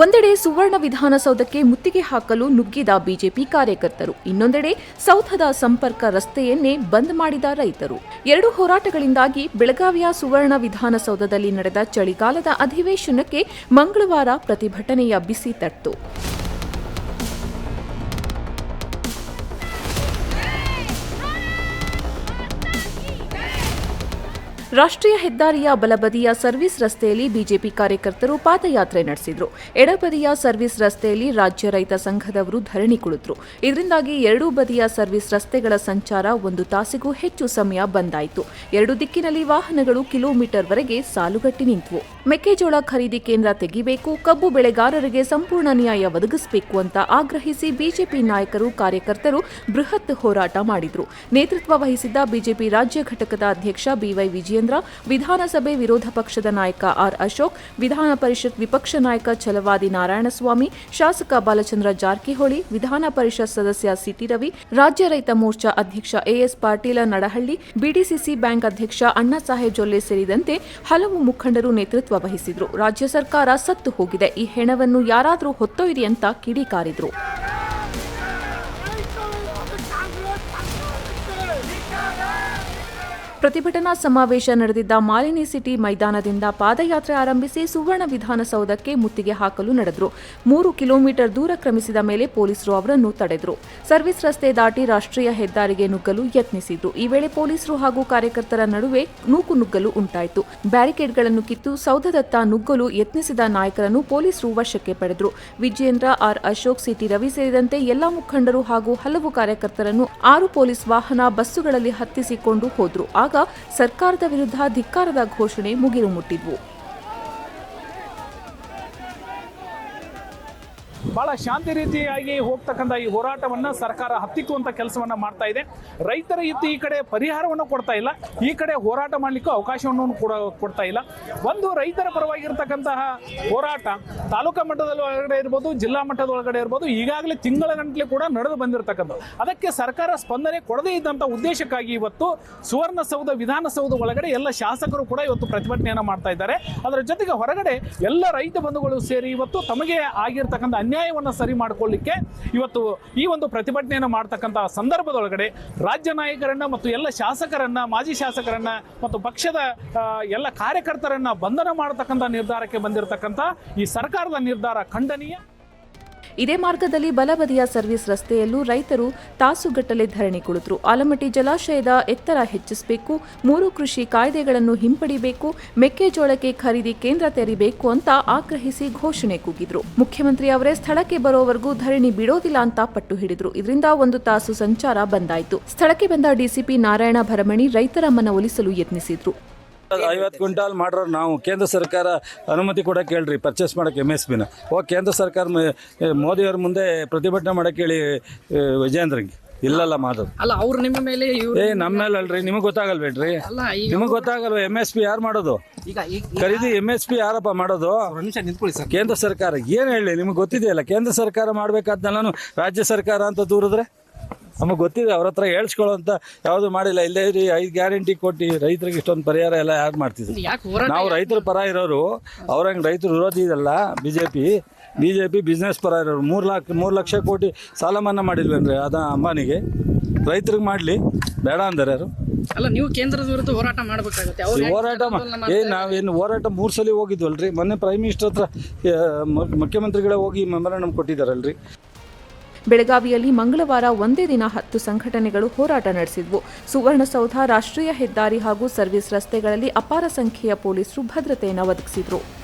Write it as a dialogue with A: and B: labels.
A: ಒಂದೆಡೆ ಸುವರ್ಣ ವಿಧಾನಸೌಧಕ್ಕೆ ಮುತ್ತಿಗೆ ಹಾಕಲು ನುಗ್ಗಿದ ಬಿಜೆಪಿ ಕಾರ್ಯಕರ್ತರು, ಇನ್ನೊಂದೆಡೆ ಸೌಧದ ಸಂಪರ್ಕ ರಸ್ತೆಯನ್ನೇ ಬಂದ್ ಮಾಡಿದ ರೈತರು. ಎರಡು ಹೋರಾಟಗಳಿಂದಾಗಿ ಬೆಳಗಾವಿಯ ಸುವರ್ಣ ವಿಧಾನಸೌಧದಲ್ಲಿ ನಡೆದ ಚಳಿಗಾಲದ ಅಧಿವೇಶನಕ್ಕೆ ಮಂಗಳವಾರ ಪ್ರತಿಭಟನೆಯ ಬಿಸಿ ತಟ್ಟು. ರಾಷ್ಟ್ರೀಯ ಹೆದ್ದಾರಿಯ ಬಲಬದಿಯ ಸರ್ವಿಸ್ ರಸ್ತೆಯಲ್ಲಿ ಬಿಜೆಪಿ ಕಾರ್ಯಕರ್ತರು ಪಾದಯಾತ್ರೆ ನಡೆಸಿದ್ರು. ಎಡಬದಿಯ ಸರ್ವಿಸ್ ರಸ್ತೆಯಲ್ಲಿ ರಾಜ್ಯ ರೈತ ಸಂಘದವರು ಧರಣಿ ಕುಳಿತರು. ಇದರಿಂದಾಗಿ ಎರಡೂ ಬದಿಯ ಸರ್ವಿಸ್ ರಸ್ತೆಗಳ ಸಂಚಾರ ಒಂದು ತಾಸಿಗೂ ಹೆಚ್ಚು ಸಮಯ ಬಂದಾಯಿತು. ಎರಡು ದಿಕ್ಕಿನಲ್ಲಿ ವಾಹನಗಳು ಕಿಲೋಮೀಟರ್ವರೆಗೆ ಸಾಲುಗಟ್ಟಿ ನಿಂತವು. ಮೆಕ್ಕೆಜೋಳ ಖರೀದಿ ಕೇಂದ್ರ ತೆಗಿಬೇಕು, ಕಬ್ಬು ಬೆಳೆಗಾರರಿಗೆ ಸಂಪೂರ್ಣ ನ್ಯಾಯ ಒದಗಿಸಬೇಕು ಅಂತ ಆಗ್ರಹಿಸಿ ಬಿಜೆಪಿ ನಾಯಕರು, ಕಾರ್ಯಕರ್ತರು ಬೃಹತ್ ಹೋರಾಟ ಮಾಡಿದ್ರು. ನೇತೃತ್ವ ವಹಿಸಿದ್ದ ಬಿಜೆಪಿ ರಾಜ್ಯ ಘಟಕದ ಅಧ್ಯಕ್ಷ ಬಿವೈ ವಿಜಯೇಂದ್ರ, ವಿಧಾನಸಭೆ ವಿರೋಧ ಪಕ್ಷದ ನಾಯಕ ಆರ್ ಅಶೋಕ್, ವಿಧಾನ ಪರಿಷತ್ ವಿಪಕ್ಷ ನಾಯಕ ಛಲವಾದಿ ನಾರಾಯಣಸ್ವಾಮಿ, ಶಾಸಕ ಬಾಲಚಂದ್ರ ಜಾರಕಿಹೊಳಿ, ವಿಧಾನ ಪರಿಷತ್ ಸದಸ್ಯ ಸಿಟಿ ರವಿ, ರಾಜ್ಯ ರೈತ ಮೋರ್ಚಾ ಅಧ್ಯಕ್ಷ A S Patil Nadahalli, BDCC bank ಅಧ್ಯಕ್ಷ ಅಣ್ಣಾಸಾಹೇಬ್ ಜೊಲ್ಲೆ ಸೇರಿದಂತೆ ಹಲವು ಮುಖಂಡರು ನೇತೃತ್ವ ವಹಿಸಿದ್ರು. ರಾಜ್ಯ ಸರ್ಕಾರ ಸತ್ತು ಹೋಗಿದೆ. ಈ ಹೆಣವನ್ನು ಯಾರಾದರೂ ಹೊತ್ತೊಯ್ಯಿರಿ ಅಂತ ಕಿಡಿಕಾರಿದ್ರು. ಪ್ರತಿಭಟನಾ ಸಮಾವೇಶ ನಡೆದಿದ್ದ ಮಾಲಿನಿ ಸಿಟಿ ಮೈದಾನದಿಂದ ಪಾದಯಾತ್ರೆ ಆರಂಭಿಸಿ ಸುವರ್ಣ ವಿಧಾನಸೌಧಕ್ಕೆ ಮುತ್ತಿಗೆ ಹಾಕಲು ನಡೆದರು. ಮೂರು ಕಿಲೋಮೀಟರ್ ದೂರ ಕ್ರಮಿಸಿದ ಮೇಲೆ ಪೊಲೀಸರು ಅವರನ್ನು ತಡೆದರು. ಸರ್ವಿಸ್ ರಸ್ತೆ ದಾಟಿ ರಾಷ್ಟ್ರೀಯ ಹೆದ್ದಾರಿಗೆ ನುಗ್ಗಲು ಯತ್ನಿಸಿದ್ರು. ಈ ವೇಳೆ ಪೊಲೀಸರು ಹಾಗೂ ಕಾರ್ಯಕರ್ತರ ನಡುವೆ ನೂಕು ನುಗ್ಗಲು ಉಂಟಾಯಿತು. ಬ್ಯಾರಿಕೇಡ್ಗಳನ್ನು ಕಿತ್ತು ಸೌಧದತ್ತ ನುಗ್ಗಲು ಯತ್ನಿಸಿದ ನಾಯಕರನ್ನು ಪೊಲೀಸರು ವಶಕ್ಕೆ ಪಡೆದರು. Vijayendra R Ashok C T Ravi ಸೇರಿದಂತೆ ಎಲ್ಲಾ ಮುಖಂಡರು ಹಾಗೂ ಹಲವು ಕಾರ್ಯಕರ್ತರನ್ನು ಆರು ಪೊಲೀಸ್ ವಾಹನ ಬಸ್ಸುಗಳಲ್ಲಿ ಹತ್ತಿಸಿಕೊಂಡು ಹೋದ್ರು. ಆಗ ಸರ್ಕಾರದ ವಿರುದ್ಧ ಧಿಕ್ಕಾರದ ಘೋಷಣೆ ಮುಗಿಲು ಮುಟ್ಟಿದ್ವು.
B: ಬಹಳ ಶಾಂತಿ ರೀತಿಯಾಗಿ ಹೋಗ್ತಕ್ಕಂಥ ಈ ಹೋರಾಟವನ್ನ ಸರ್ಕಾರ ಹತ್ತಿಕ್ಕುವಂತ ಕೆಲಸವನ್ನ ಮಾಡ್ತಾ ಇದೆ. ರೈತರ ಇತ್ತು ಈ ಕಡೆ ಪರಿಹಾರವನ್ನು ಕೊಡ್ತಾ ಇಲ್ಲ. ಈ ಕಡೆ ಹೋರಾಟ ಮಾಡಲಿಕ್ಕೂ ಅವಕಾಶವನ್ನು ಕೂಡ ಕೊಡ್ತಾ ಇಲ್ಲ. ಒಂದು ರೈತರ ಪರವಾಗಿರ್ತಕ್ಕಂತಹ ಹೋರಾಟ ತಾಲೂಕಾ ಮಟ್ಟದ ಒಳಗಡೆ ಇರ್ಬೋದು, ಜಿಲ್ಲಾ ಮಟ್ಟದ ಒಳಗಡೆ ಇರ್ಬೋದು, ಈಗಾಗಲೇ ತಿಂಗಳ ಗಂಟಲೆ ಕೂಡ ನಡೆದು ಬಂದಿರತಕ್ಕಂಥ ಅದಕ್ಕೆ ಸರ್ಕಾರ ಸ್ಪಂದನೆ ಕೊಡದೇ ಇದ್ದಂಥ ಉದ್ದೇಶಕ್ಕಾಗಿ ಇವತ್ತು ಸುವರ್ಣಸೌಧ ವಿಧಾನಸೌಧ ಒಳಗಡೆ ಎಲ್ಲ ಶಾಸಕರು ಕೂಡ ಇವತ್ತು ಪ್ರತಿಭಟನೆಯನ್ನು ಮಾಡ್ತಾ ಇದ್ದಾರೆ. ಅದರ ಜೊತೆಗೆ ಹೊರಗಡೆ ಎಲ್ಲ ರೈತ ಬಂಧುಗಳು ಸೇರಿ ಇವತ್ತು ತಮಗೆ ಆಗಿರ್ತಕ್ಕಂಥ ಅನ್ಯಾಯವನ್ನು ಸರಿ ಮಾಡಿಕೊಳ್ಳಿಕ್ಕೆ ಇವತ್ತು ಈ ಒಂದು ಪ್ರತಿಭಟನೆಯನ್ನು ಮಾಡ್ತಕ್ಕಂಥ ಸಂದರ್ಭದೊಳಗಡೆ ರಾಜ್ಯ ನಾಯಕರನ್ನ ಮತ್ತು ಎಲ್ಲ ಶಾಸಕರನ್ನ, ಮಾಜಿ ಶಾಸಕರನ್ನ ಮತ್ತು ಪಕ್ಷದ ಎಲ್ಲ ಕಾರ್ಯಕರ್ತರನ್ನ ಬಂಧನ ಮಾಡತಕ್ಕಂಥ ನಿರ್ಧಾರಕ್ಕೆ ಬಂದಿರತಕ್ಕಂಥ ಈ ಸರ್ಕಾರದ ನಿರ್ಧಾರ ಖಂಡನೀಯ.
A: ಇದೇ ಮಾರ್ಗದಲ್ಲಿ ಬಲಬದಿಯ ಸರ್ವಿಸ್ ರಸ್ತೆಯಲ್ಲೂ ರೈತರು ತಾಸುಗಟ್ಟಲೆ ಧರಣಿ ಕುಳಿತರು. ಆಲಮಟ್ಟಿ ಜಲಾಶಯದ ಎತ್ತರ ಹೆಚ್ಚಿಸಬೇಕು, ಮೂರು ಕೃಷಿ ಕಾಯ್ದೆಗಳನ್ನು ಹಿಂಪಡಿಬೇಕು, ಮೆಕ್ಕೆಜೋಳಕ್ಕೆ ಖರೀದಿ ಕೇಂದ್ರ ತೆರೀಬೇಕು ಅಂತ ಆಗ್ರಹಿಸಿ ಘೋಷಣೆ ಕೂಗಿದ್ರು. ಮುಖ್ಯಮಂತ್ರಿ ಅವರೇ ಸ್ಥಳಕ್ಕೆ ಬರೋವರೆಗೂ ಧರಣಿ ಬಿಡೋದಿಲ್ಲ ಅಂತ ಪಟ್ಟು ಹಿಡಿದ್ರು. ಇದರಿಂದ ಒಂದು ತಾಸು ಸಂಚಾರ ಬಂದಾಯಿತು. ಸ್ಥಳಕ್ಕೆ ಬಂದ ಡಿಸಿಪಿ ನಾರಾಯಣ ಭರಮಣಿ ರೈತರ ಮನವೊಲಿಸಲು ಯತ್ನಿಸಿದ್ರು.
C: ಐವತ್ತು ಕ್ವಿಂಟಾಲ್ ಮಾಡೋರು ನಾವು. ಕೇಂದ್ರ ಸರ್ಕಾರ ಅನುಮತಿ ಕೂಡ ಕೇಳ್ರಿ ಪರ್ಚೇಸ್ ಮಾಡೋಕ್ಕೆ ಎಂ ಎಸ್ ಪಿನ ಓ ಕೇಂದ್ರ ಸರ್ಕಾರ ಮೋದಿಯವ್ರ ಮುಂದೆ ಪ್ರತಿಭಟನೆ ಮಾಡಕ್ಕೆ ಹೇಳಿ ವಿಜೇಂದ್ರಿಗೆ ಇಲ್ಲಲ್ಲ ಮಾತು
D: ಅಲ್ಲ ಅವ್ರು ನಿಮ್ಮ ಮೇಲೆ
C: ಏ ನಮ್ಮ ಮೇಲೆ ಅಲ್ರಿ ನಿಮಗೆ ಗೊತ್ತಾಗಲ್ಬೇಡ್ರಿ ನಿಮಗೆ ಗೊತ್ತಾಗಲ್ವ ಎಂ ಎಸ್ ಪಿ ಯಾರು ಮಾಡೋದು? ಖರೀದಿ ಎಂ ಎಸ್ ಪಿ ಯಾರಪ್ಪ ಮಾಡೋದು?
D: ಒಂದು ನಿಮಿಷ ನಿಂತ್ಕೊಳ್ಳಿ ಸರ್.
C: ಕೇಂದ್ರ ಸರ್ಕಾರ ಏನು ಹೇಳಿ ನಿಮಗೆ ಗೊತ್ತಿದೆಯಲ್ಲ ಕೇಂದ್ರ ಸರ್ಕಾರ ಮಾಡಬೇಕಾದ್ನೆಲ್ಲನು ರಾಜ್ಯ ಸರ್ಕಾರ ಅಂತ ದೂರಿದ್ರೆ? ನಮಗೆ ಗೊತ್ತಿದೆ ಅವ್ರ ಹತ್ರ ಹೇಳ್ಸ್ಕೊಳ್ಳೋಂಥ ಯಾವುದು ಮಾಡಿಲ್ಲ. ಇಲ್ಲೇ ರೀ ಐದು ಗ್ಯಾರಂಟಿ ಕೊಟ್ಟು ರೈತರಿಗೆ ಇಷ್ಟೊಂದು ಪರಿಹಾರ ಎಲ್ಲ ಯಾರು ಮಾಡ್ತಿದ್ರು?
D: ಯಾಕೆ ಹೋರಾಟ
C: ನಾವು ರೈತರ ಪರ ಇರೋರು ಅವ್ರಂಗೆ ರೈತರು ವಿರೋಧಿ ಇದಲ್ಲ B J P B J P business ಪರ ಇರೋರು. ಮೂರು ಲಕ್ಷ ಮೂರು ಲಕ್ಷ ಕೋಟಿ ಸಾಲ ಮನ್ನಾ ಮಾಡಿಲ್ವೇನ್ರಿ ಅದ ಅಂಬಾನಿಗೆ. ರೈತರಿಗೆ ಮಾಡಲಿ ಬೇಡ ಅಂದರೆ ಯಾರು.
D: ಅಲ್ಲ ನೀವು ಕೇಂದ್ರದ ವಿರುದ್ಧ ಹೋರಾಟ ಮಾಡಬೇಕಾಗುತ್ತೆ. ಅವ್ರು
C: ಈ
D: ಯಾಕೆ
C: ಹೋರಾಟ ಮಾ-
D: ಆಂದೋಲನ
C: ಏ ನಾವೇನು ಹೋರಾಟ ಮೂರು ಸಲ ಹೋಗಿದ್ವಲ್ರಿ? ಮೊನ್ನೆ ಪ್ರೈಮ್ ಮಿನಿಸ್ಟರ್ ಹತ್ರ ಆ, ಮ- ಮುಖ್ಯಮಂತ್ರಿಗಳೇ ಹೋಗಿ ಮೆಮೊರಂಡಮ್ ಕೊಟ್ಟಿದ್ದಾರಲ್ರಿ
A: ಬೆಳಗಾವಿಯಲ್ಲಿ ಮಂಗಳವಾರ ಒಂದೇ ದಿನ ಹತ್ತು ಸಂಘಟನೆಗಳು ಹೋರಾಟ ನಡೆಸಿದ್ವು. ಸುವರ್ಣಸೌಧ ರಾಷ್ಟ್ರೀಯ ಹೆದ್ದಾರಿ ಹಾಗೂ ಸರ್ವಿಸ್ ರಸ್ತೆಗಳಲ್ಲಿ ಅಪಾರ ಸಂಖ್ಯೆಯ ಪೊಲೀಸರು ಭದ್ರತೆಯನ್ನು ಒದಗಿಸಿದ್ರು.